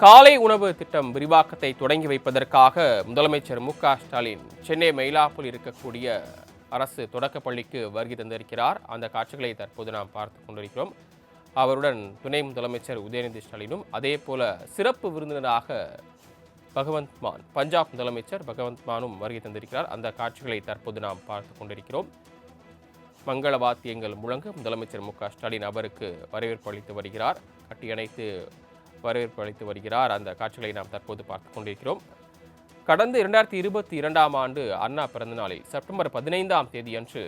காலை உணவு திட்டம் விரிவாக்கத்தை தொடங்கி வைப்பதற்காக முதலமைச்சர் மு ஸ்டாலின் சென்னை மயிலாப்பூர் இருக்கக்கூடிய அரசு தொடக்கப்பள்ளிக்கு வருகை தந்திருக்கிறார். அந்த காட்சிகளை தற்போது நாம் பார்த்து கொண்டிருக்கிறோம். அவருடன் துணை முதலமைச்சர் உதயநிதி ஸ்டாலினும் அதே போல சிறப்பு விருந்தினராக பகவந்த் மான் பஞ்சாப் முதலமைச்சர் பகவந்த் மானும் வருகை தந்திருக்கிறார். அந்த காட்சிகளை தற்போது நாம் பார்த்து கொண்டிருக்கிறோம். மங்கள வாத்தியங்கள் முழங்க முதலமைச்சர் மு ஸ்டாலின் அவருக்கு வரவேற்பு அளித்து வருகிறார். கட்டியணைத்து வரவேற்பு அளித்து வருகிறார். அந்த காட்சிகளை நாம் தற்போது பார்த்து கொண்டிருக்கிறோம். கடந்த இரண்டாயிரத்தி இருபத்தி இரண்டாம் ஆண்டு அண்ணா பிறந்தநாளில் செப்டம்பர் பதினைந்தாம் தேதியன்று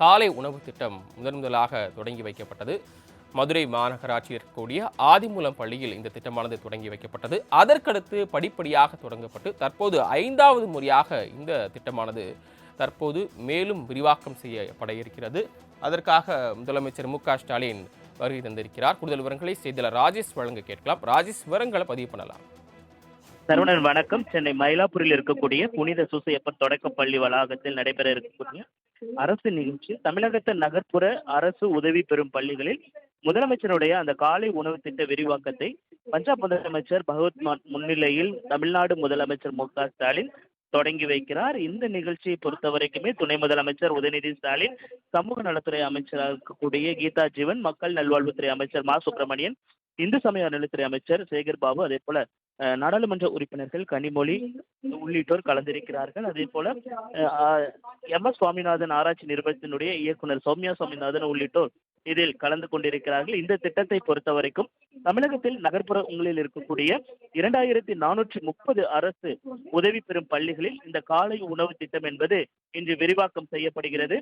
காலை உணவு திட்டம் முதன் முதலாக தொடங்கி வைக்கப்பட்டது. மதுரை மாநகராட்சியில் இருக்கக்கூடிய ஆதிமூலம் பள்ளியில் இந்த திட்டமானது தொடங்கி வைக்கப்பட்டது. அதற்கடுத்து படிப்படியாக தொடங்கப்பட்டு தற்போது ஐந்தாவது முறையாக இந்த திட்டமானது தற்போது மேலும் விரிவாக்கம் செய்யப்பட இருக்கிறது. அதற்காக முதலமைச்சர் மு க ஸ்டாலின் வருகை தந்திருக்கிறார். கூடுதல் விவரங்களை செய்தியாளர் ராஜேஷ் வழங்க கேட்கலாம். ராஜேஷ் விவரங்களை பதிவு பண்ணலாம். சரவணன் வணக்கம். சென்னை மயிலாப்பூரில் இருக்கக்கூடிய புனித சுசையப்பன் தொடக்கப் பள்ளி வளாகத்தில் நடைபெற இருக்கக்கூடிய அரசு நிகழ்ச்சி தமிழகத்தின் நகர்ப்புற அரசு உதவி பெறும் பள்ளிகளில் முதலமைச்சருடைய அந்த காலை உணவு திட்ட விரிவாக்கத்தை பஞ்சாப் முதலமைச்சர் பகவத் மான் முன்னிலையில் தமிழ்நாடு முதலமைச்சர் மு க ஸ்டாலின் தொடங்கி வைக்கிறார். இந்த நிகழ்ச்சியை பொறுத்த வரைக்குமே துணை முதலமைச்சர் உதயநிதி ஸ்டாலின் சமூக நலத்துறை அமைச்சராக இருக்கக்கூடிய கீதா ஜீவன் மக்கள் நல்வாழ்வுத்துறை அமைச்சர் மா. சுப்பிரமணியன் இந்து சமய அறநிலைத்துறை அமைச்சர் சேகர் பாபு அதே போல நாடாளுமன்ற உறுப்பினர்கள் கனிமொழி உள்ளிட்டோர் கலந்திருக்கிறார்கள். அதே போல எம். எஸ். சுவாமிநாதன் ஆராய்ச்சி நிறுவனத்தினுடைய இயக்குனர் சௌமியா சுவாமிநாதன் உள்ளிட்டோர் இதில் கலந்து கொண்டிருக்கிறார்கள். இந்த திட்டத்தை பொறுத்த வரைக்கும் தமிழகத்தில் நகர்ப்புறங்களில் இருக்கக்கூடிய இரண்டாயிரத்தி நானூற்றி முப்பது அரசு உதவி பெறும் பள்ளிகளில் இந்த காலை உணவு திட்டம் என்பது இன்று விரிவாக்கம் செய்யப்படுகிறது.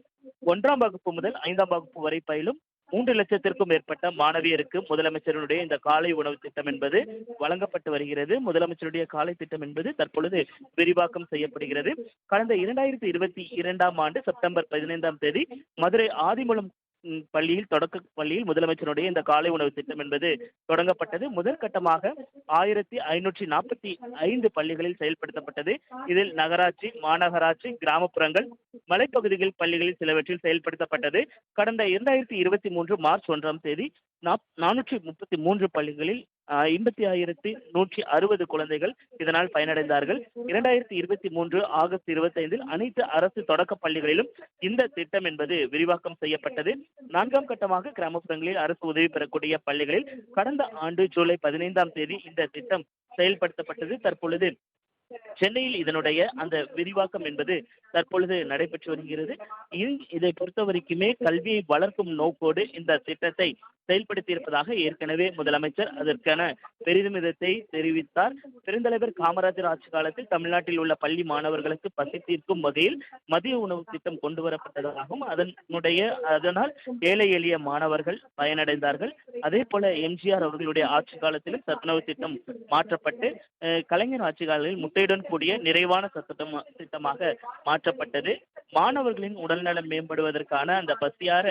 ஒன்றாம் வகுப்பு முதல் ஐந்தாம் வகுப்பு வரை பயிலும் மூன்று லட்சத்திற்கும் மேற்பட்ட மாணவியருக்கு முதலமைச்சருடைய இந்த காலை உணவு திட்டம் என்பது வழங்கப்பட்டு வருகிறது. முதலமைச்சருடைய காலை திட்டம் என்பது தற்பொழுது விரிவாக்கம் செய்யப்படுகிறது. கடந்த இரண்டாயிரத்தி இருபத்தி இரண்டாம் ஆண்டு செப்டம்பர் பதினைந்தாம் தேதி மதுரை ஆதிமூலம் பள்ளியில் தொடக்க பள்ளியில் முதலமைச்சருடைய இந்த காலை உணவு திட்டம் என்பது தொடங்கப்பட்டது. முதற்கட்டமாக ஆயிரத்தி ஐநூற்றி நாற்பத்தி ஐந்து பள்ளிகளில் செயல்படுத்தப்பட்டது. இதில் நகராட்சி மாநகராட்சி கிராமப்புறங்கள் மலைப்பகுதிகள் பள்ளிகளில் சிலவற்றில் செயல்படுத்தப்பட்டது. கடந்த இரண்டாயிரத்தி இருபத்தி மூன்று மார்ச் ஒன்றாம் தேதி நானூற்றி முப்பத்தி மூன்று பள்ளிகளில் ஐம்பத்தி ஆயிரத்தி நூற்றி அறுபது குழந்தைகள் இதனால் பயனடைந்தார்கள். இரண்டாயிரத்தி இருபத்தி மூன்று ஆகஸ்ட் இருபத்தி ஐந்தில் அனைத்து அரசு தொடக்க பள்ளிகளிலும் இந்த திட்டம் என்பது விரிவாக்கம் செய்யப்பட்டது. நான்காம் கட்டமாக கிராமப்புறங்களில் அரசு உதவி பெறக்கூடிய பள்ளிகளில் கடந்த ஆண்டு ஜூலை பதினைந்தாம் தேதி இந்த திட்டம் செயல்படுத்தப்பட்டது. தற்பொழுது சென்னையில் இதனுடைய அந்த விரிவாக்கம் என்பது தற்பொழுது நடைபெற்று வருகிறது. இதை பொறுத்த வரைக்குமே கல்வியை வளர்க்கும் நோக்கோடு இந்த திட்டத்தை செயல்படுத்தி இருப்பதாக ஏற்கனவே முதலமைச்சர் அதற்கான பெரிதுமிதத்தை தெரிவித்தார். பெருந்தலைவர் காமராஜர் ஆட்சி காலத்தில் தமிழ்நாட்டில் உள்ள பள்ளி மாணவர்களுக்கு பசி தீர்க்கும் வகையில் மதிய உணவு திட்டம் கொண்டு வரப்பட்டதாகவும் அதனுடைய அதனால் ஏழை எளிய மாணவர்கள் பயனடைந்தார்கள். அதே போல எம்ஜிஆர் அவர்களுடைய ஆட்சி காலத்திலும் சத்துணவு திட்டம் மாற்றப்பட்டு கலைஞர் ஆட்சி காலத்தில் முட்டையுடன் கூடிய நிறைவான சத்துட்டம் திட்டமாக மாற்றப்பட்டது. மாணவர்களின் உடல்நலம் மேம்படுவதற்கான அந்த பசியார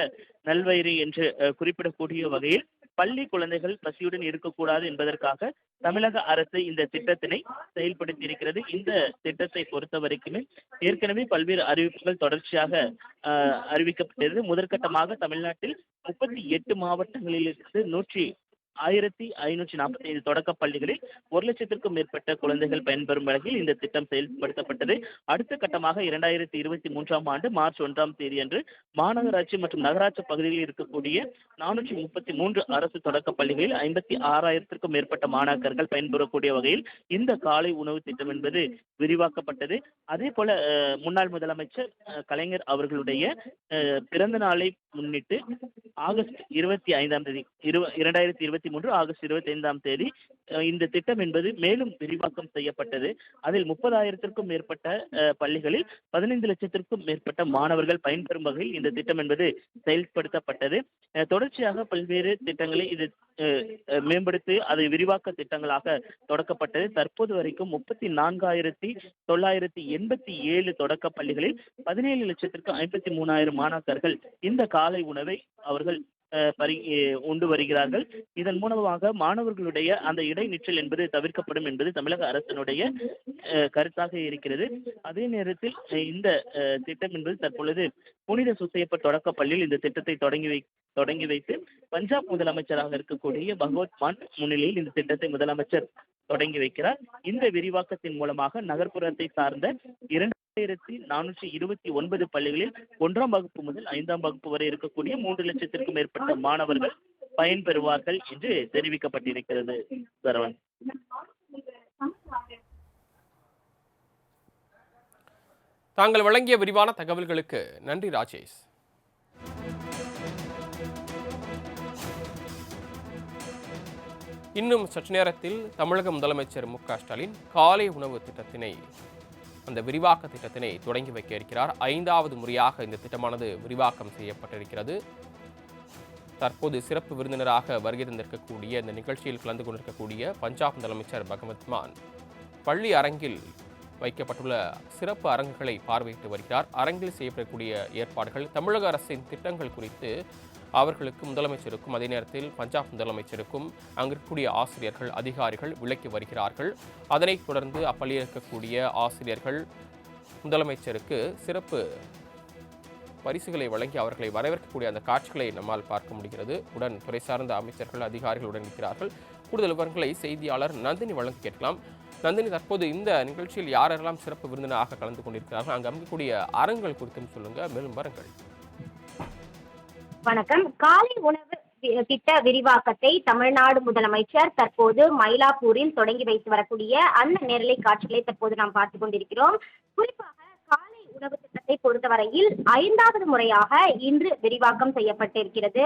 நல்வயிறு என்று குறிப்பிடக்கூடிய வகையில் பள்ளி குழந்தைகள் பசியுடன் இருக்கக்கூடாது என்பதற்காக தமிழக அரசு இந்த திட்டத்தினை செயல்படுத்தி இருக்கிறது இந்த திட்டத்தை பொறுத்த வரைக்குமே ஏற்கனவே பல்வேறு அறிவிப்புகள் தொடர்ச்சியாக அறிவிக்கப்பட்டது. முதற்கட்டமாக தமிழ்நாட்டில் முப்பத்தி எட்டு மாவட்டங்களிலிருந்து நூற்றி ஆயிரத்தி ஐநூற்றி நாற்பத்தி ஐந்து தொடக்க பள்ளிகளில் ஒரு லட்சத்திற்கும் மேற்பட்ட குழந்தைகள் பயன்பெறும் வகையில் இந்த திட்டம் செயல்படுத்தப்பட்டது. அடுத்த கட்டமாக இரண்டாயிரத்தி இருபத்தி மூன்றாம் ஆண்டு மார்ச் ஒன்றாம் தேதி அன்று மாநகராட்சி மற்றும் நகராட்சி பகுதிகளில் இருக்கக்கூடிய நானூற்றி முப்பத்தி மூன்று அரசு தொடக்க பள்ளிகளில் ஐம்பத்தி ஆறாயிரத்திற்கும் மேற்பட்ட மாணாக்கர்கள் பயன்பெறக்கூடிய வகையில் இந்த காலை உணவு திட்டம் என்பது விரிவாக்கப்பட்டது. அதே போல முன்னாள் முதலமைச்சர் கலைஞர் அவர்களுடைய பிறந்த நாளை முன்னிட்டு ஆகஸ்ட் இருபத்தி ஐந்தாம் தேதி இரு இரண்டாயிரத்தி இருபத்தி மூன்று ஆகஸ்ட் இருபத்தி ஐந்தாம் தேதி இந்த திட்டம் என்பது மேலும் விரிவாக்கம் செய்யப்பட்டது. அதில் முப்பதாயிரத்திற்கும் மேற்பட்ட பள்ளிகளில் பதினைந்து லட்சத்திற்கும் மேற்பட்ட மாணவர்கள் பயன்பெறும் வகையில் இந்த திட்டம் என்பது செயல்படுத்தப்பட்டது. தொடர்ச்சியாக பல்வேறு திட்டங்களை இது மேம்படுத்தி அதை விரிவாக்க திட்டங்களாக தொடக்கப்பட்டது. தற்போது வரைக்கும் முப்பத்தி நான்காயிரத்தி தொள்ளாயிரத்தி எண்பத்தி ஏழு தொடக்க பள்ளிகளில் பதினேழு லட்சத்திற்கு ஐம்பத்தி மூணாயிரம் மாணாக்கர்கள் இந்த காலை உணவை அவர்கள் பரி உண்டு வருகிறார்கள். இதன் மூலமாக மாணவர்களுடைய அந்த இடைநிற்றல் என்பது தவிர்க்கப்படும் என்பது தமிழக அரசினுடைய கருத்தாக இருக்கிறது. அதே நேரத்தில் இந்த திட்டம் என்பது தற்பொழுது புனித சுசையப்ப தொடக்க பள்ளியில் இந்த திட்டத்தை தொடங்கி வை தொடங்கி வைத்து பஞ்சாப் முதலமைச்சராக இருக்கக்கூடிய பகவத் மான் முன்னிலையில் இந்த திட்டத்தை முதலமைச்சர் தொடங்கி வைக்கிறார். இந்த விரிவாக்கத்தின் மூலமாக நகர்ப்புறத்தை சார்ந்த இரண்டு ஆயிரத்தி நானூற்றி இருபத்தி ஒன்பது பள்ளிகளில் ஒன்றாம் வகுப்பு முதல் ஐந்தாம் வகுப்பு வரை இருக்கக்கூடிய மூன்று லட்சத்திற்கும் மேற்பட்ட மாணவர்கள் பயன்பெறுவார்கள் என்று தெரிவிக்கப்பட்டிருக்கிறது. சரவணன். தாங்கள் வழங்கிய விரிவான தகவல்களுக்கு நன்றி ராஜேஷ். இன்னும் சற்று நேரத்தில் தமிழக முதலமைச்சர் மு க ஸ்டாலின் காலை உணவு திட்டத்தினை அந்த விரிவாக்க திட்டத்தினை தொடங்கி வைக்க இருக்கிறார். ஐந்தாவது முறையாக இந்த திட்டமானது விரிவாக்கம் செய்யப்பட்டிருக்கிறது. தற்போது சிறப்பு விருந்தினராக வருகை தந்திருக்கக்கூடிய இந்த நிகழ்ச்சியில் கலந்து கொண்டிருக்கக்கூடிய பஞ்சாப் முதலமைச்சர் பகவத் மான் பள்ளி அரங்கில் வைக்கப்பட்டுள்ள சிறப்பு அரங்குகளை பார்வையிட்டு வருகிறார். அரங்கில் செய்யப்படக்கூடிய ஏற்பாடுகள் தமிழக அரசின் திட்டங்கள் குறித்து அவர்களுக்கு முதலமைச்சருக்கும் அதே நேரத்தில் பஞ்சாப் முதலமைச்சருக்கும் அங்கு இருக்கக்கூடிய ஆசிரியர்கள் அதிகாரிகள் விளக்கி வருகிறார்கள். அதனைத் தொடர்ந்து அப்பள்ளியில் இருக்கக்கூடிய ஆசிரியர்கள் முதலமைச்சருக்கு சிறப்பு பரிசுகளை வழங்கி அவர்களை வரவேற்கக்கூடிய அந்த காட்சிகளை நம்மால் பார்க்க முடிகிறது. உடன் துறை சார்ந்த அமைச்சர்கள் அதிகாரிகள் உடன் இருக்கிறார்கள். கூடுதல் விவரங்களை செய்தியாளர் நந்தினி வழங்க கேட்கலாம். நந்தினி தற்போது இந்த நிகழ்ச்சியில் யாரெல்லாம் சிறப்பு விருந்தினராக கலந்து கொண்டிருக்கிறார்கள்? அங்கு அமைக்கக்கூடிய அரங்குகள் குறித்தும் சொல்லுங்கள் மேலும் வரங்கள். வணக்கம். காலை உணவு திட்ட விரிவாக்கத்தை தமிழ்நாடு முதலமைச்சர் தற்போது மயிலாப்பூரில் தொடங்கி வைத்து வரக்கூடிய அந்த நேரலை காட்சிகளை தற்போது நாம் பார்த்து கொண்டிருக்கிறோம். குறிப்பாக காலை உணவு திட்டத்தை பொறுத்தவரையில் ஐந்தாவது முறையாக இன்று விரிவாக்கம் செய்யப்பட்டிருக்கிறது.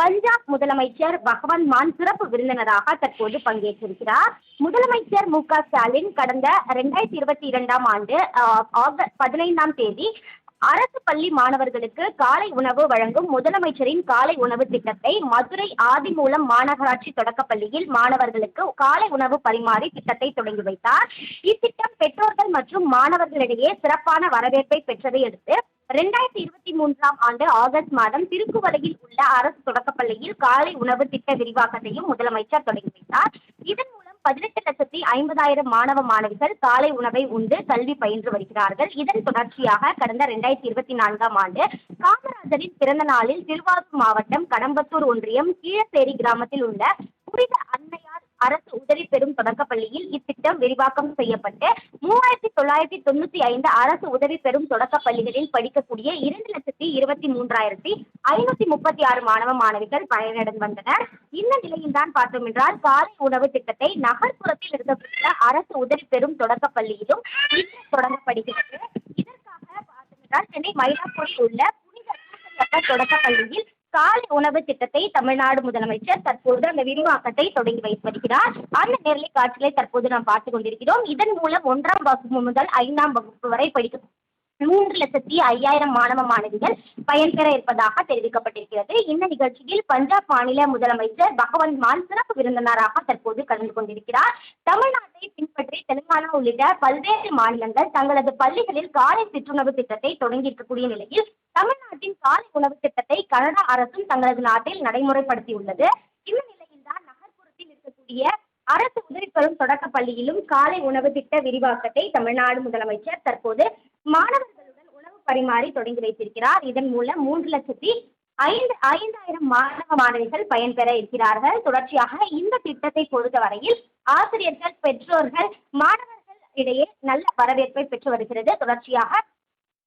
பஞ்சாப் முதலமைச்சர் பகவந்த் மான் சிறப்பு விருந்தினராக தற்போது பங்கேற்றிருக்கிறார். முதலமைச்சர் மு க ஸ்டாலின் கடந்த இரண்டாயிரத்தி இருபத்தி இரண்டாம் ஆண்டு ஆகஸ்ட் பதினைந்தாம் தேதி அரசு பள்ளி மாணவர்களுக்கு காலை உணவு வழங்கும் முதலமைச்சரின் காலை உணவு திட்டத்தை மதுரை ஆதிமூலம் மாநகராட்சி தொடக்கப்பள்ளியில் மாணவர்களுக்கு காலை உணவு பரிமாறி திட்டத்தை தொடங்கி வைத்தார். இத்திட்டம் பெற்றோர்கள் மற்றும் மாணவர்களிடையே சிறப்பான வரவேற்பை பெற்றதை அடுத்து இரண்டாயிரத்தி இருபத்தி மூன்றாம் ஆண்டு ஆகஸ்ட் மாதம் திருக்குவலையில் உள்ள அரசு தொடக்கப்பள்ளியில் காலை உணவு திட்ட விரிவாக்கத்தையும் முதலமைச்சர் தொடங்கி வைத்தார். இதன் மூலம் பதினெட்டு லட்சத்தி ஐம்பதாயிரம் மாணவ மாணவிகள் காலை உணவை உண்டு கல்வி பயின்று வருகிறார்கள். இதன் தொடர்ச்சியாக கடந்த இரண்டாயிரத்தி இருபத்தி நான்காம் ஆண்டு காமராஜரின் பிறந்த நாளில் திருவாரூர் மாவட்டம் கடம்பத்தூர் ஒன்றியம் கீழசேரி கிராமத்தில் உள்ள புனித அரசு உதவி பெறும் தொடக்கப்பள்ளியில் இத்திட்டம் விரிவாக்கம் செய்யப்பட்டு மூவாயிரத்தி தொள்ளாயிரத்தி தொண்ணூத்தி ஐந்து அரசு உதவி பெறும் தொடக்கப் பள்ளிகளில் படிக்கக்கூடிய இரண்டு லட்சத்தி இருபத்தி மூன்றாயிரத்தி ஐநூத்தி முப்பத்தி ஆறு மாணவ மாணவிகள் பயனடைந்து வந்தனர். இந்த நிலையில்தான் பார்த்தோம் என்றால் காலை உணவு திட்டத்தை நகர்ப்புறத்தில் இருக்கக்கூடிய அரசு உதவி பெறும் தொடக்கப்பள்ளியிலும் இன்று தொடங்கப்படுகிறது. இதற்காக பார்த்தோம் என்றால் சென்னை மயிலாப்பூரில் உள்ள புனித சூசையப்பர் பள்ளியில் காலை உணவு திட்டத்தை தமிழ்நாடு முதலமைச்சர் தற்போது அந்த விரிவாக்கத்தை தொடங்கி வைத்து வருகிறார் அந்த நேரலை காட்சிகளை தற்போது நாம் பார்த்துக் கொண்டிருக்கிறோம். இதன் மூலம் ஒன்றாம் வகுப்பு முதல் ஐந்தாம் வகுப்பு வரை படிக்க மூன்று லட்சத்தி ஐயாயிரம் மாணவ மாணவிகள் பயன்பெற இருப்பதாக தெரிவிக்கப்பட்டிருக்கிறது. இந்த நிகழ்ச்சியில் பஞ்சாப் மாநில முதலமைச்சர் பகவந்த் மான் சிறப்பு விருந்தினராக தற்போது கலந்து கொண்டிருக்கிறார். தமிழ்நாட்டை பின்பற்றி தெலுங்கானா உள்ளிட்ட பல்வேறு மாநிலங்கள் தங்களது பள்ளிகளில் காலை சிற்றுணவு திட்டத்தை தொடங்கி இருக்கக்கூடிய நிலையில் தமிழ்நாட்டின் காலை உணவு திட்டத்தை கனடா அரசும் தங்களது நாட்டில் நடைமுறைப்படுத்தியுள்ளது. இந்த நிலையில்தான் நகர்ப்புறத்தில் இருக்கக்கூடிய அரசு உதவி பெறும் தொடக்க பள்ளியிலும் காலை உணவு திட்ட விரிவாக்கத்தை தமிழ்நாடு முதலமைச்சர் தற்போது மாணவர்களுடன் உணவு பரிமாறி தொடங்கி வைத்திருக்கிறார். இதன் மூலம் மூன்று லட்சத்தி ஐந்து ஐந்தாயிரம் மாணவ மாணவிகள் பயன்பெற இருக்கிறார்கள். தொடர்ச்சியாக இந்த திட்டத்தை பொறுத்தவரையில் ஆசிரியர்கள் பெற்றோர்கள் மாணவர்கள் இடையே நல்ல வரவேற்பை பெற்று வருகிறது. தொடர்ச்சியாக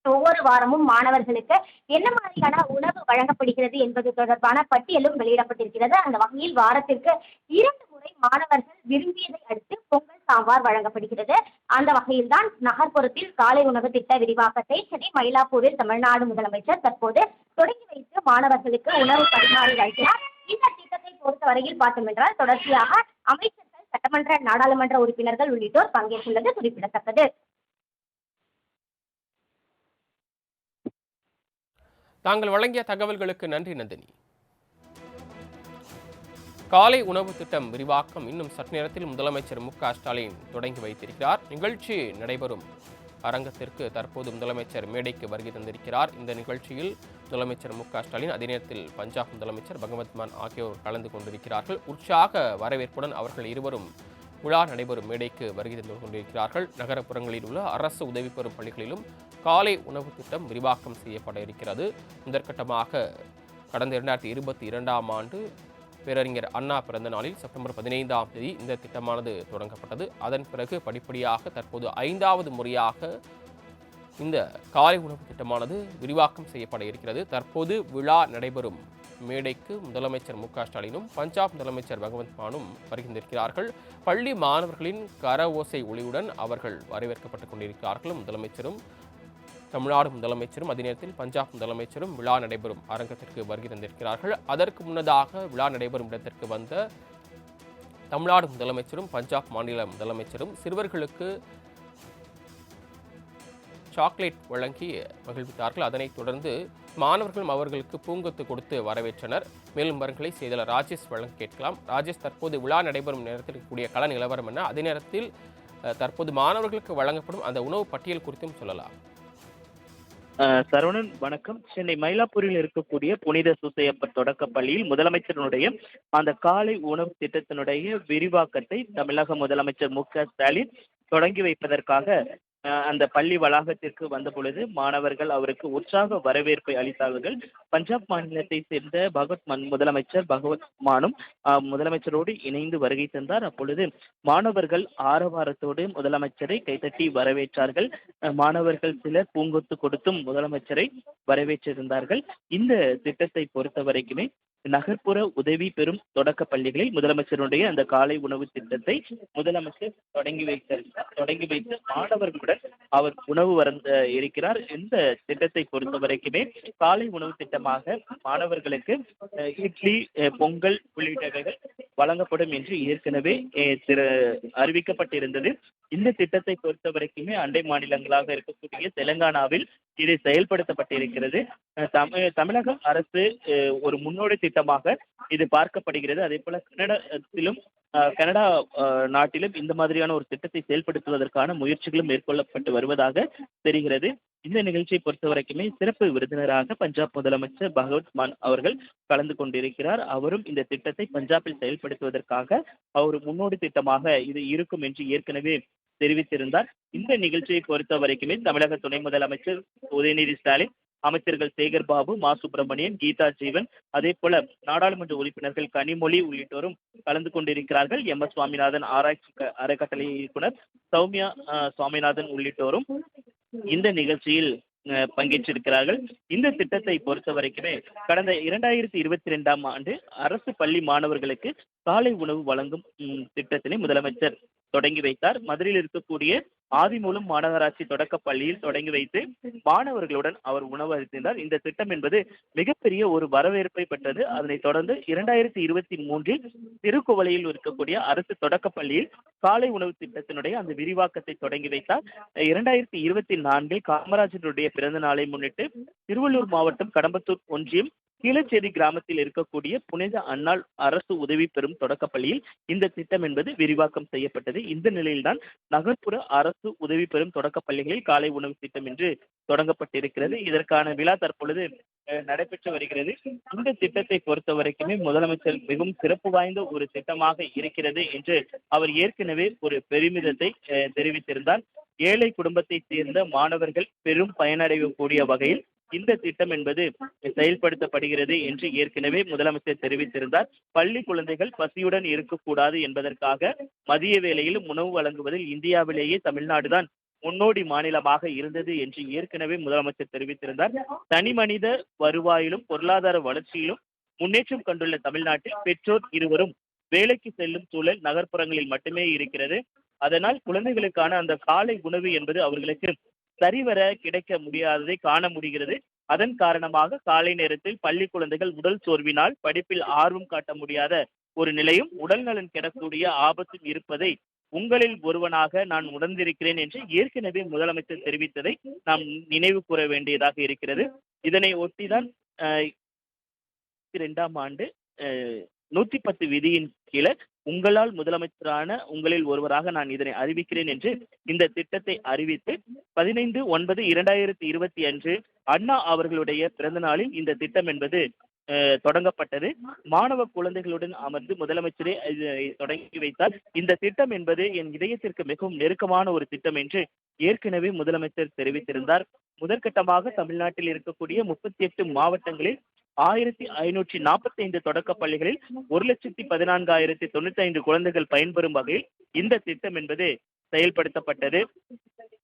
ஒவ்வொரு வாரமும் மாணவர்களுக்கு என்ன மாதிரியான உணவு வழங்கப்படுகிறது என்பது தொடர்பான பட்டியலும் வெளியிடப்பட்டிருக்கிறது. அந்த வகையில் வாரத்திற்கு இரண்டு முறை மாணவர்கள் விரும்பியதை அடுத்து பொங்கல் சாம்பார் வழங்கப்படுகிறது. அந்த வகையில் தான் நகர்ப்புறத்தில் காலை உணவு திட்ட விரிவாக்கத்தை சென்னை மயிலாப்பூரில் தமிழ்நாடு முதலமைச்சர் தற்போது தொடங்கி வைத்து மாணவர்களுக்கு உணவு பரிமாறி வருகிறார் இந்த திட்டத்தை பொறுத்தவரையில் பார்த்தோம் என்றால் தொடர்ச்சியாக அமைச்சர்கள் சட்டமன்ற நாடாளுமன்ற உறுப்பினர்கள் உள்ளிட்டோர் பங்கேற்றுள்ளது குறிப்பிடத்தக்கது. தாங்கள் வழங்கிய தகவல்களுக்கு நன்றி நந்தினி. காலை உணவு திட்டம் விரிவாக்கம் இன்னும் சற்று நேரத்தில் முதலமைச்சர் மு க ஸ்டாலின் தொடங்கி வைத்திருக்கிறார். நிகழ்ச்சி நடைபெறும் அரங்கத்திற்கு தற்போது முதலமைச்சர் மேடைக்கு வருகை தந்திருக்கிறார். இந்த நிகழ்ச்சியில் முதலமைச்சர் மு க ஸ்டாலின் அதே நேரத்தில் பஞ்சாப் முதலமைச்சர் பகவத் மான் ஆகியோர் கலந்து கொண்டிருக்கிறார்கள். உற்சாக வரவேற்புடன் அவர்கள் இருவரும் விழா நடைபெறும் மேடைக்கு வருகை தந்து கொண்டிருக்கிறார்கள். நகரப்புறங்களில் உள்ள அரசு உதவி பெறும் பள்ளிகளிலும் காலை உணவு திட்டம் விரிவாக்கம் செய்யப்பட இருக்கிறது. முதற்கட்டமாக கடந்த இரண்டாயிரத்தி இருபத்தி இரண்டாம் ஆண்டு பேரறிஞர் அண்ணா பிறந்த நாளில் செப்டம்பர் பதினைந்தாம் தேதி இந்த திட்டமானது தொடங்கப்பட்டது. அதன் பிறகு படிப்படியாக தற்போது ஐந்தாவது முறையாக இந்த காலை உணவு திட்டமானது விரிவாக்கம் செய்யப்பட இருக்கிறது. தற்போது விழா நடைபெறும் மேடைக்கு முதலமைச்சர் மு க ஸ்டாலினும் பஞ்சாப் முதலமைச்சர் பகவந்த் மானும் வருகின்றிருக்கிறார்கள். பள்ளி மாணவர்களின் கர ஓசை ஒளியுடன் அவர்கள் வரவேற்கப்பட்டுக் கொண்டிருக்கிறார்கள் முதலமைச்சரும் தமிழ்நாடு முதலமைச்சரும் அதே நேரத்தில் பஞ்சாப் முதலமைச்சரும் விழா நடைபெறும் அரங்கத்திற்கு வருகை தந்திருக்கிறார்கள். அதற்கு முன்னதாக விழா நடைபெறும் இடத்திற்கு வந்த தமிழ்நாடு முதலமைச்சரும் பஞ்சாப் மாநில முதலமைச்சரும் சிறுவர்களுக்கு சாக்லேட் வழங்கி மகிழ்வித்தார்கள். அதனைத் தொடர்ந்து மாணவர்களும் அவர்களுக்கு பூங்கொத்து கொடுத்து வரவேற்றனர். மேலும் வரங்களை செய்தியாளர் ராஜேஷ் வழங்க கேட்கலாம். ராஜேஷ் தற்போது விழா நடைபெறும் நேரத்தில் இருக்கக்கூடிய கள நிலவரம் என்ன? அதே நேரத்தில் தற்போது மாணவர்களுக்கு வழங்கப்படும் அந்த உணவு பட்டியல் குறித்தும் சொல்லலாம். சரவணன் வணக்கம். சென்னை மயிலாப்பூரில் இருக்கக்கூடிய புனித சுசையப்பர் தொடக்கப் பள்ளியில் முதலமைச்சரினுடைய அந்த காலை உணவு திட்டத்தினுடைய விரிவாக்கத்தை தமிழக முதலமைச்சர் மு க ஸ்டாலின் தொடங்கி வைப்பதற்காக அந்த பள்ளி வளாகத்திற்கு வந்த பொழுது மாணவர்கள் அவருக்கு உற்சாக வரவேற்பை அளித்தார்கள். பஞ்சாப் மாநிலத்தை சேர்ந்த பகவத் மன் முதலமைச்சர் பகவத் மானும் முதலமைச்சரோடு இணைந்து வருகை தந்தார். அப்பொழுது மாணவர்கள் ஆரவாரத்தோடு முதலமைச்சரை கைதட்டி வரவேற்றார்கள். மாணவர்கள் சிலர் பூங்கொத்து கொடுத்தும் முதலமைச்சரை வரவேற்றிருந்தார்கள். இந்த திட்டத்தை பொறுத்த வரைக்குமே நகர்ப்புற உதவி பெறும் தொடக்க பள்ளிகளில் முதலமைச்சருடைய அந்த காலை உணவு திட்டத்தை முதலமைச்சர் தொடங்கி வைத்த தொடங்கி வைத்து மாணவர்களுடன் அவர் உணவு வரந்த இருக்கிறார். இந்த திட்டத்தை பொறுத்த வரைக்குமே காலை உணவு திட்டமாக மாணவர்களுக்கு இட்லி பொங்கல் உள்ளிட்டவைகள் வழங்கப்படும் என்று ஏற்கனவே திரு அறிவிக்கப்பட்டிருந்தது. இந்த திட்டத்தை பொறுத்த வரைக்குமே அண்டை மாநிலங்களாக இருக்கக்கூடிய தெலங்கானாவில் இது செயல்படுத்தப்பட்டிருக்கிறது. தமிழ் தமிழக அரசு ஒரு முன்னோடி திட்டமாக இது பார்க்கப்படுகிறது. அதே போல கன்னடத்திலும் கனடா நாட்டிலும் இந்த மாதிரியான ஒரு திட்டத்தை செயல்படுத்துவதற்கான முயற்சிகளும் மேற்கொள்ளப்பட்டு வருவதாக தெரிகிறது. இந்த நிகழ்ச்சியை பொறுத்த வரைக்குமே சிறப்பு விருந்தினராக பஞ்சாப் முதலமைச்சர் பகவத் மான் அவர்கள் கலந்து கொண்டிருக்கிறார். அவரும் இந்த திட்டத்தை பஞ்சாபில் செயல்படுத்துவதற்காக அவர் முன்னோடி திட்டமாக இது இருக்கும் என்று ஏற்கனவே தெரிவித்திருந்தார். இந்த நிகழ்ச்சியை பொறுத்த வரைக்குமே தமிழக துணை முதலமைச்சர் உதயநிதி ஸ்டாலின் அமைச்சர்கள் சேகர் பாபு மா. சுப்பிரமணியன் கீதா ஜீவன் அதே போல நாடாளுமன்ற உறுப்பினர்கள் கனிமொழி உள்ளிட்டோரும் கலந்து கொண்டிருக்கிறார்கள். எம். எஸ். சுவாமிநாதன் ஆராய்ச்சி அறக்கட்டளை இயக்குனர் சௌமியா சுவாமிநாதன் உள்ளிட்டோரும் இந்த நிகழ்ச்சியில் பங்கேற்றிருக்கிறார்கள். இந்த திட்டத்தை பொறுத்த வரைக்குமே கடந்த இரண்டாயிரத்தி இருபத்தி ரெண்டாம் ஆண்டு அரசு பள்ளி மாணவர்களுக்கு காலை உணவு வழங்கும் திட்டத்தினை முதலமைச்சர் தொடங்கி வைத்தார். மதுரையில் இருக்கக்கூடிய ஆதிமூலம் மாநகராட்சி தொடக்கப் பள்ளியில் தொடங்கி வைத்து மாணவர்களுடன் அவர் உணவு அளித்திருந்தார் இந்த திட்டம் என்பது மிகப்பெரிய ஒரு வரவேற்பை பெற்றது. அதனைத் தொடர்ந்து இரண்டாயிரத்தி இருபத்தி மூன்றில் திருக்குவளையில் இருக்கக்கூடிய அரசு தொடக்கப் பள்ளியில் காலை உணவு திட்டத்தினுடைய அந்த விரிவாக்கத்தை தொடங்கி வைத்தார். இரண்டாயிரத்தி இருபத்தி நான்கில் காமராஜருடைய பிறந்த நாளை முன்னிட்டு திருவள்ளூர் மாவட்டம் கடம்பத்தூர் ஒன்றியம் கீழச்சேரி கிராமத்தில் இருக்கக்கூடிய புனித அன்னாள் அரசு உதவி பெறும் தொடக்கப்பள்ளியில் இந்த திட்டம் என்பது விரிவாக்கம் செய்யப்பட்டது. இந்த நிலையில்தான் நகர்ப்புற அரசு உதவி பெறும் தொடக்கப் பள்ளிகளில் காலை உணவு திட்டம் என்று தொடங்கப்பட்டிருக்கிறது. இதற்கான விழா தற்பொழுது நடைபெற்று வருகிறது. இந்த திட்டத்தை பொறுத்த வரைக்குமே முதலமைச்சர் மிகவும் சிறப்பு வாய்ந்த ஒரு திட்டமாக இருக்கிறது என்று அவர் ஏற்கனவே ஒரு பெருமிதத்தை தெரிவித்திருந்தார். ஏழை குடும்பத்தைச் சேர்ந்த மாணவர்கள் பெரும் பயனடையக்கூடிய வகையில் இந்த திட்டம் என்பது செயல்படுத்தப்படுகிறது என்று ஏற்கனவே முதலமைச்சர் தெரிவித்திருந்தார். பள்ளி குழந்தைகள் பசியுடன் இருக்கக்கூடாது என்பதற்காக மதிய வேளையில் உணவு வழங்குவதில் இந்தியாவிலேயே தமிழ்நாடுதான் முன்னோடி மாநிலமாக இருந்தது என்று ஏற்கனவே முதலமைச்சர் தெரிவித்திருந்தார். தனி மனித வருவாயிலும் பொருளாதார வளர்ச்சியிலும் முன்னேற்றம் கண்டுள்ள தமிழ்நாட்டில் பெற்றோர் இருவரும் வேலைக்கு செல்லும் சூழல் நகர்ப்புறங்களில் மட்டுமே இருக்கிறது. அதனால் குழந்தைகளுக்கான அந்த காலை உணவு என்பது அவர்களுக்கு சரிவர கிடைக்க முடியாததை காண முடிகிறது. அதன் காரணமாக காலை நேரத்தில் பள்ளி குழந்தைகள் உடல் சோர்வினால் படிப்பில் ஆர்வம் காட்ட முடியாத ஒரு நிலையும் உடல் நலன் கெடக்கூடிய ஆபத்தும் இருப்பதை உங்களில் ஒருவனாக நான் உணர்ந்திருக்கிறேன் என்று ஏற்கனவே முதலமைச்சர் தெரிவித்ததை நாம் நினைவு கூற வேண்டியதாக இருக்கிறது. இதனை ஒட்டிதான் இரண்டாம் ஆண்டு நூத்தி பத்து விதியின் கீழே உங்களால் முதலமைச்சரான உங்களில் ஒருவராக நான் இதனை அறிவிக்கிறேன் என்று இந்த திட்டத்தை அறிவித்து பதினைந்து ஒன்பது இரண்டாயிரத்தி இருபத்தி அன்று அண்ணா அவர்களுடைய பிறந்த நாளில் இந்த திட்டம் என்பது தொடங்கப்பட்டது. மாணவ குழந்தைகளுடன் அமர்ந்து முதலமைச்சரே தொடங்கி வைத்தார். இந்த திட்டம் என்பது என் இதயத்திற்கு மிகவும் நெருக்கமான ஒரு திட்டம் என்று ஏற்கனவே முதலமைச்சர் தெரிவித்திருந்தார். முதற்கட்டமாக தமிழ்நாட்டில் இருக்கக்கூடிய முப்பத்தி எட்டு மாவட்டங்களில் ஆயிரத்தி ஐநூற்றி நாற்பத்தி ஐந்து தொடக்க பள்ளிகளில் ஒரு லட்சத்தி பதினான்காயிரத்தி தொண்ணூத்தி ஐந்து குழந்தைகள் பயன்பெறும் வகையில் இந்த திட்டம் என்பது செயல்படுத்தப்பட்டது.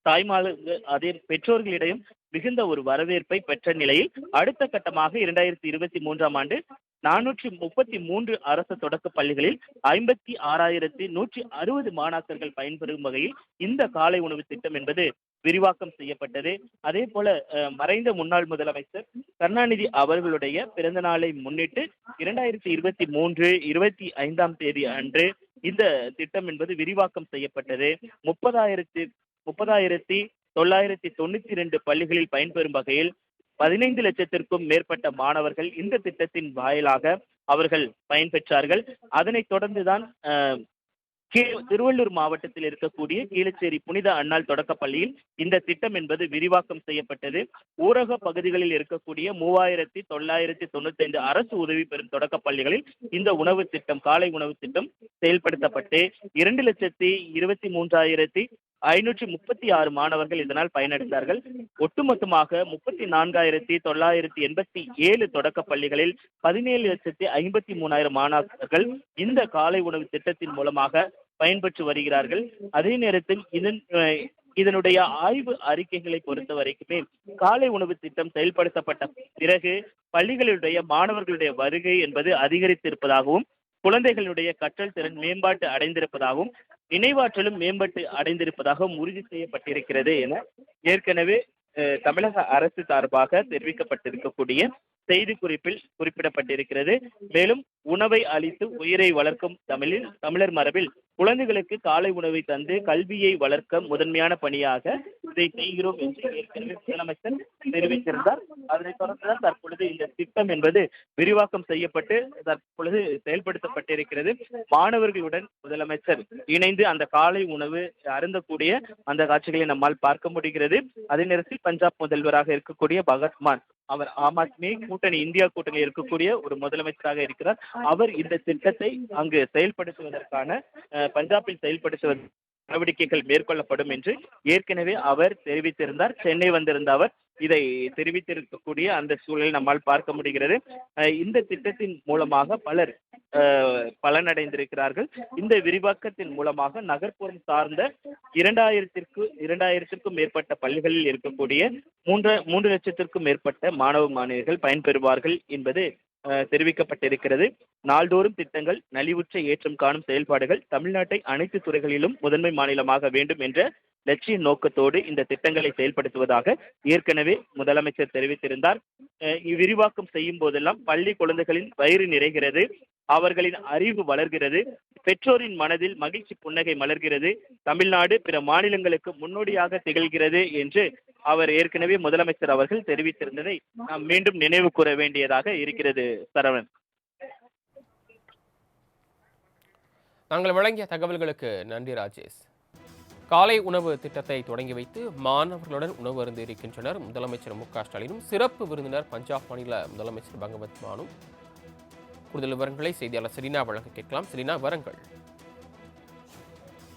தாய்மார்கள் அதே பெற்றோர்களிடையும் மிகுந்த ஒரு வரவேற்பை பெற்ற நிலையில் அடுத்த கட்டமாக இரண்டாயிரத்தி இருபத்தி மூன்றாம் ஆண்டு நானூற்றி முப்பத்தி மூன்று அரசு தொடக்க பள்ளிகளில் ஐம்பத்தி ஆறாயிரத்தி நூற்றி அறுபது மாணாக்கர்கள் பயன்பெறும் வகையில் இந்த காலை உணவு திட்டம் என்பது விரிவாக்கம் செய்யப்பட்டது. அதே போல மறைந்த முன்னாள் முதலமைச்சர் கருணாநிதி அவர்களுடைய பிறந்த நாளை முன்னிட்டு இரண்டாயிரத்தி இருபத்தி மூன்று இருபத்தி ஐந்தாம் தேதி அன்று இந்த திட்டம் என்பது விரிவாக்கம் செய்யப்பட்டது. முப்பதாயிரத்தி முப்பதாயிரத்தி தொள்ளாயிரத்தி தொண்ணூத்தி ரெண்டு பள்ளிகளில் பயன்பெறும் வகையில் பதினைந்து லட்சத்திற்கும் மேற்பட்ட மாணவர்கள் இந்த திட்டத்தின் வாயிலாக அவர்கள் பயன்பெற்றார்கள். அதனைத் தொடர்ந்துதான் திருவள்ளூர் மாவட்டத்தில் இருக்கக்கூடிய கீழச்சேரி புனித அண்ணாள் தொடக்கப் பள்ளியில் இந்த திட்டம் என்பது விரிவாக்கம் செய்யப்பட்டது. ஊரக பகுதிகளில் இருக்கக்கூடிய மூவாயிரத்தி தொள்ளாயிரத்தி தொண்ணூத்தி ஐந்து அரசு உதவி பெறும் தொடக்கப் பள்ளிகளில் இந்த உணவு திட்டம் காலை உணவு திட்டம் செயல்படுத்தப்பட்டு இரண்டு லட்சத்தி இருபத்தி மூன்றாயிரத்தி ஐநூற்றி முப்பத்தி ஆறு மாணவர்கள் இதனால் பயனடைந்தார்கள். ஒட்டுமொத்தமாக முப்பத்தி நான்காயிரத்தி தொள்ளாயிரத்தி எண்பத்தி ஏழு தொடக்க பள்ளிகளில் பதினேழு லட்சத்தி ஐம்பத்தி மூணாயிரம் மாணவர்கள் இந்த காலை உணவு திட்டத்தின் மூலமாக பயன்பெற்று வருகிறார்கள். அதே நேரத்தில் இதன் இதனுடைய ஆய்வு அறிக்கைகளை பொறுத்த வரைக்குமே காலை உணவு திட்டம் செயல்படுத்தப்பட்ட பிறகு பள்ளிகளுடைய மாணவர்களுடைய வருகை என்பது அதிகரித்திருப்பதாகவும் குழந்தைகளுடைய கற்றல் திறன் மேம்பாட்டு அடைந்திருப்பதாகவும் நினைவாற்றலும் மேம்பட்டு அடைந்திருப்பதாகவும் உறுதி செய்யப்பட்டிருக்கிறது என ஏற்கனவே தமிழக அரசு சார்பாக தெரிவிக்கப்பட்டிருக்கக்கூடிய செய்திக்குறிப்பில் குறிப்பிடப்பட்டிருக்கிறது. மேலும் உணவை அளித்து உயிரை வளர்க்கும் தமிழில் தமிழர் மரபில் குழந்தைகளுக்கு காலை உணவை தந்து கல்வியை வளர்க்க முதன்மையான பணியாக இதை செய்கிறோம் என்று ஏற்கனவே முதலமைச்சர் தெரிவித்திருந்தார். அதனைத் தொடர்ந்துதான் தற்பொழுது இந்த திட்டம் என்பது விரிவாக்கம் செய்யப்பட்டு தற்பொழுது செயல்படுத்தப்பட்டிருக்கிறது. மாணவர்களுடன் முதலமைச்சர் இணைந்து அந்த காலை உணவு அருந்தக்கூடிய அந்த காட்சிகளை நம்மால் பார்க்க முடிகிறது. அதே நேரத்தில் பஞ்சாப் முதல்வராக இருக்கக்கூடிய பகத்மான் அவர் ஆம் ஆத்மி கூட்டணி இந்தியா கூட்டணி இருக்கக்கூடிய ஒரு முதலமைச்சராக இருக்கிறார். அவர் இந்த திட்டத்தை அங்கு செயல்படுத்துவதற்கான பஞ்சாபில் செயல்படுத்துவது நடவடிக்கைகள் மேற்கொள்ளப்படும் என்று ஏற்கனவே அவர் தெரிவித்திருந்தார். சென்னை வந்திருந்த அவர் இதை தெரிவித்திருக்கக்கூடிய அந்த சூழலை நம்மால் பார்க்க முடிகிறது. இந்த திட்டத்தின் மூலமாக பலர் பலனடைந்திருக்கிறார்கள். இந்த விரிவாக்கத்தின் மூலமாக நகர்ப்புறம் சார்ந்த இரண்டாயிரத்திற்கு இரண்டாயிரத்திற்கும் மேற்பட்ட பள்ளிகளில் இருக்கக்கூடிய மூன்று மூன்று லட்சத்திற்கும் மேற்பட்ட மாணவ மாணவியர்கள் பயன்பெறுவார்கள் என்பது தெரிவிக்கப்பட்டிருக்கிறது. நாள்தோறும் திட்டங்கள் நலிவுற்ற ஏற்றம் காணும் செயல்பாடுகள் தமிழ்நாட்டை அனைத்து துறைகளிலும் முதன்மை மாநிலமாக வேண்டும் என்ற லட்சிய நோக்கத்தோடு இந்த திட்டங்களை செயல்படுத்துவதாக ஏற்கனவே முதலமைச்சர் தெரிவித்திருந்தார். விரிவாக்கம் இவ்விரிவாக்கம் செய்யும் போதெல்லாம் பள்ளி குழந்தைகளின் வயிறு நிறைகிறது அவர்களின் அறிவு வளர்கிறது பெற்றோரின் மனதில் மகிழ்ச்சி புன்னகை மலர்கிறது தமிழ்நாடு பிற மாநிலங்களுக்கு முன்னோடியாக திகழ்கிறது என்று அவர் ஏற்கனவே முதலமைச்சர் அவர்கள் தெரிவித்திருந்ததை நாம் மீண்டும் நினைவு கூற வேண்டியதாக இருக்கிறது சரவணன். நாங்கள் வழங்கிய தகவல்களுக்கு நன்றி ராஜேஷ். காலை உணவு திட்டத்தை தொடங்கி வைத்து மாணவர்களுடன் உணவு அருந்து இருக்கின்றனர் முதலமைச்சர் மு க ஸ்டாலினும். சிறப்பு விருந்தினர் பஞ்சாப் மாநில முதலமைச்சர் பகவத் மானும். கூடுதல் விவரங்களை செய்தியாளர் செலினா வழங்க கேட்கலாம். செலினா விவரங்கள்.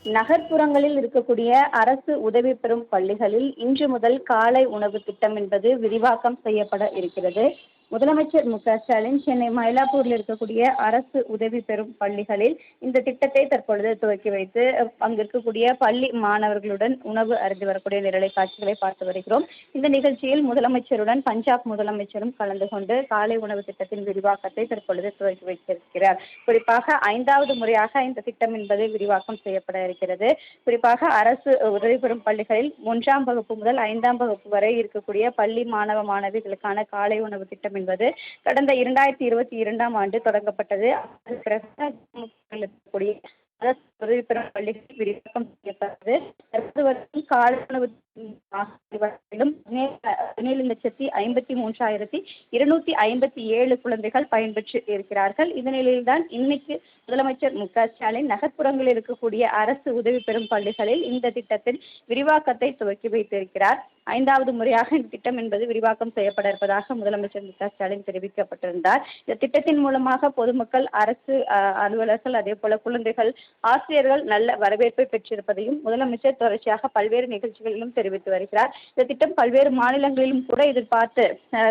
நகர்ப்புறங்களில் இருக்கக்கூடிய அரசு உதவி பெறும் பள்ளிகளில் இன்று முதல் காலை உணவு திட்டம் என்பது விரிவாக்கம் செய்யப்பட இருக்கிறது. முதலமைச்சர் மு க ஸ்டாலின் சென்னை மயிலாப்பூரில் இருக்கக்கூடிய அரசு உதவி பெறும் பள்ளிகளில் இந்த திட்டத்தை தற்பொழுது துவக்கி வைத்து அங்கிருக்கக்கூடிய அங்கு இருக்கக்கூடிய பள்ளி மாணவர்களுடன் உணவு அருந்து வரக்கூடிய நிரலை காட்சிகளை பார்த்து வருகிறோம். இந்த நிகழ்ச்சியில் முதலமைச்சருடன் பஞ்சாப் முதலமைச்சரும் கலந்து கொண்டு காலை உணவு திட்டத்தின் விரிவாக்கத்தை தற்பொழுது துவக்கி வைத்திருக்கிறார். குறிப்பாக ஐந்தாவது முறையாக இந்த திட்டம் என்பது விரிவாக்கம் செய்யப்பட இருக்கிறது. குறிப்பாக அரசு உதவி பெறும் பள்ளிகளில் ஒன்றாம் வகுப்பு முதல் ஐந்தாம் வகுப்பு வரை இருக்கக்கூடிய பள்ளி மாணவ மாணவிகளுக்கான காலை உணவு திட்டம் என்பது கடந்த இரண்டாயிரத்தி இருபத்தி இரண்டாம் ஆண்டு தொடங்கப்பட்டது. விரிவாக்கம் செய்யப்பட்டது. தற்போது காலை உணவு பதினேழு லட்சத்தி ஐம்பத்தி மூன்றாயிரத்தி இருநூத்தி ஐம்பத்தி ஏழு குழந்தைகள் பயன்பெற்று இருக்கிறார்கள். இந்த நிலையில்தான் இன்னைக்கு முதலமைச்சர் மு க ஸ்டாலின் நகர்ப்புறங்களில் இருக்கக்கூடிய அரசு உதவி பெறும் பள்ளிகளில் இந்த திட்டத்தின் விரிவாக்கத்தை துவக்கி வைத்திருக்கிறார். ஐந்தாவது முறையாக இந்த திட்டம் என்பது விரிவாக்கம் செய்யப்பட இருப்பதாக முதலமைச்சர் மு க ஸ்டாலின் தெரிவிக்கப்பட்டிருந்தார். இந்த திட்டத்தின் மூலமாக பொதுமக்கள் அரசு அலுவலர்கள் அதே போல குழந்தைகள் ஆசிரியர் ஆசிரியர்கள் நல்ல வரவேற்பை பெற்றிருப்பதையும் முதலமைச்சர் தொடர்ச்சியாக பல்வேறு நிகழ்ச்சிகளிலும் தெரிவித்து வருகிறார். இந்த திட்டம் பல்வேறு மாநிலங்களிலும் கூட எதிர்பார்த்து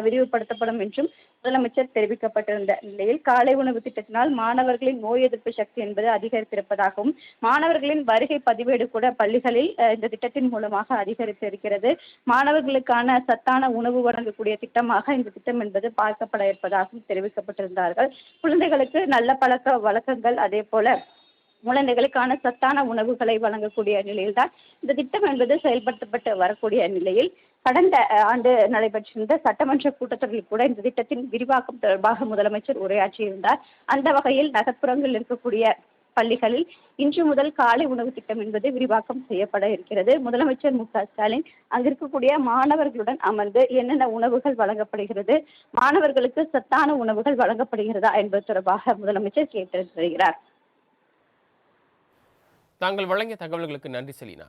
விரிவுபடுத்தப்படும் என்றும் முதலமைச்சர் தெரிவிக்கப்பட்டிருந்த நிலையில் காலை உணவு திட்டத்தினால் மாணவர்களின் நோய் எதிர்ப்பு சக்தி என்பது அதிகரித்திருப்பதாகவும் மாணவர்களின் வருகை பதிவேடு கூட பள்ளிகளில் இந்த திட்டத்தின் மூலமாக அதிகரித்திருக்கிறது. மாணவர்களுக்கான சத்தான உணவு வழங்கக்கூடிய திட்டமாக இந்த திட்டம் என்பது பார்க்கப்பட இருப்பதாகவும் தெரிவிக்கப்பட்டிருந்தார்கள். குழந்தைகளுக்கு நல்ல பழக்க வழக்கங்கள் அதே போல குழந்தைகளுக்கான சத்தான உணவுகளை வழங்கக்கூடிய நிலையில்தான் இந்த திட்டம் என்பது செயல்படுத்தப்பட்டு வரக்கூடிய நிலையில் கடந்த ஆண்டு நடைபெற்றிருந்த சட்டமன்ற கூட்டத்தொடரில் கூட இந்த திட்டத்தின் விரிவாக்கம் தொடர்பாக முதலமைச்சர் உரையாற்றியிருந்தார். அந்த வகையில் நகர்ப்புறங்களில் இருக்கக்கூடிய பள்ளிகளில் இன்று முதல் காலை உணவு திட்டம் என்பது விரிவாக்கம் செய்யப்பட இருக்கிறது. முதலமைச்சர் மு க ஸ்டாலின் அங்கிருக்கக்கூடிய மாணவர்களுடன் அமர்ந்து என்னென்ன உணவுகள் வழங்கப்படுகிறது மாணவர்களுக்கு சத்தான உணவுகள் வழங்கப்படுகிறதா என்பது தொடர்பாக முதலமைச்சர் கேட்டறிந்து வருகிறார் தாங்கள் வழங்கிய தகவல்களுக்கு நன்றி செலினா.